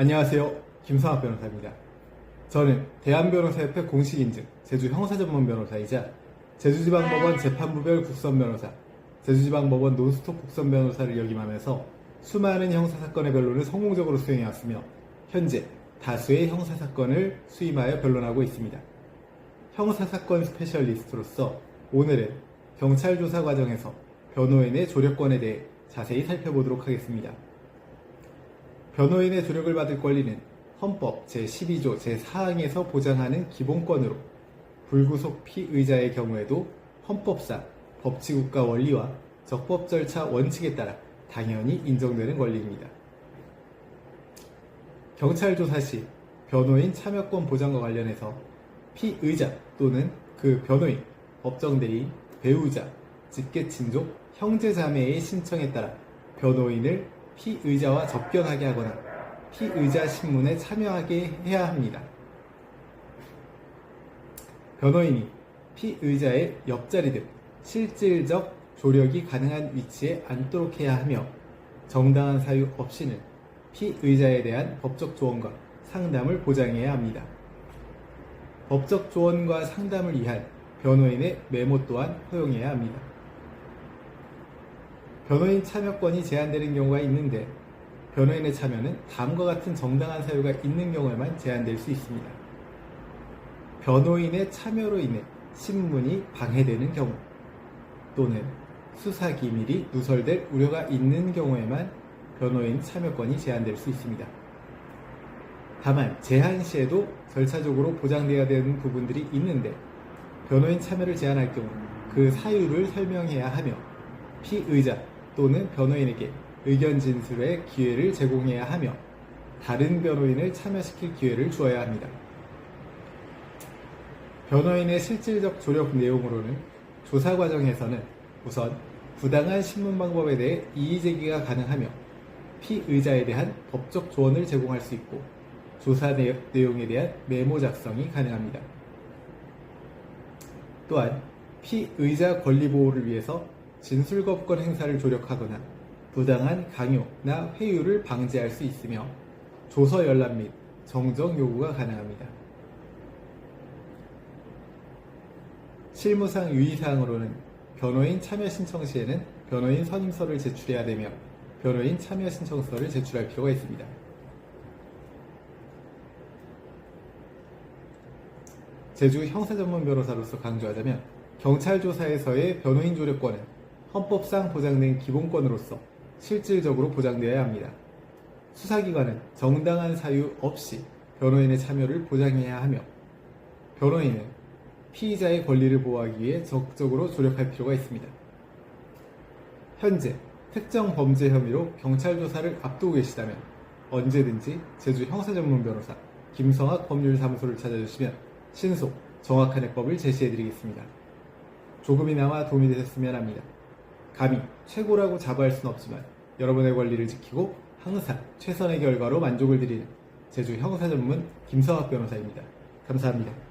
안녕하세요. 김성학 변호사입니다. 저는 대한변호사협회 공식인증 제주 형사전문 변호사이자 제주지방법원 재판부별 국선 변호사, 제주지방법원 논스톱 국선 변호사를 역임하면서 수많은 형사사건의 변론을 성공적으로 수행해왔으며 현재 다수의 형사사건을 수임하여 변론하고 있습니다. 형사사건 스페셜리스트로서 오늘은 경찰 조사 과정에서 변호인의 조력권에 대해 자세히 살펴보도록 하겠습니다. 변호인의 조력을 받을 권리는 헌법 제12조 제4항에서 보장하는 기본권으로 불구속 피의자의 경우에도 헌법상 법치국가 원리와 적법 절차 원칙에 따라 당연히 인정되는 권리입니다. 경찰 조사 시 변호인 참여권 보장과 관련해서 피의자 또는 그 변호인, 법정대리, 배우자, 직계 친족, 형제자매의 신청에 따라 변호인을 피의자와 접견하게 하거나 피의자 신문에 참여하게 해야 합니다. 변호인이 피의자의 옆자리 등 실질적 조력이 가능한 위치에 앉도록 해야 하며 정당한 사유 없이는 피의자에 대한 법적 조언과 상담을 보장해야 합니다. 법적 조언과 상담을 위한 변호인의 메모 또한 허용해야 합니다. 변호인 참여권이 제한되는 경우가 있는데 변호인의 참여는 다음과 같은 정당한 사유가 있는 경우에만 제한될 수 있습니다. 변호인의 참여로 인해 신문이 방해되는 경우 또는 수사 기밀이 누설될 우려가 있는 경우에만 변호인 참여권이 제한될 수 있습니다. 다만 제한 시에도 절차적으로 보장되어야 되는 부분들이 있는데 변호인 참여를 제한할 경우 그 사유를 설명해야 하며 피의자 또는 변호인에게 의견 진술의 기회를 제공해야 하며 다른 변호인을 참여시킬 기회를 주어야 합니다. 변호인의 실질적 조력 내용으로는 조사 과정에서는 우선 부당한 신문 방법에 대해 이의 제기가 가능하며 피의자에 대한 법적 조언을 제공할 수 있고 조사 내- 내용에 대한 메모 작성이 가능합니다. 또한 피의자 권리 보호를 위해서 진술거부권 행사를 조력하거나 부당한 강요나 회유를 방지할 수 있으며 조서 열람 및 정정 요구가 가능합니다. 실무상 유의사항으로는 변호인 참여 신청 시에는 변호인 선임서를 제출해야 되며 변호인 참여 신청서를 제출할 필요가 있습니다. 제주 형사전문 변호사로서 강조하자면 경찰 조사에서의 변호인 조력권은 헌법상 보장된 기본권으로서 실질적으로 보장되어야 합니다. 수사기관은 정당한 사유 없이 변호인의 참여를 보장해야 하며 변호인은 피의자의 권리를 보호하기 위해 적극적으로 조력할 필요가 있습니다. 현재 특정 범죄 혐의로 경찰 조사를 앞두고 계시다면 언제든지 제주 형사전문 변호사 김성학 법률사무소를 찾아주시면 신속, 정확한 해법을 제시해드리겠습니다. 조금이나마 도움이 되셨으면 합니다. 감히 최고라고 자부할 수는 없지만 여러분의 권리를 지키고 항상 최선의 결과로 만족을 드리는 제주 형사 전문 김성학 변호사입니다. 감사합니다.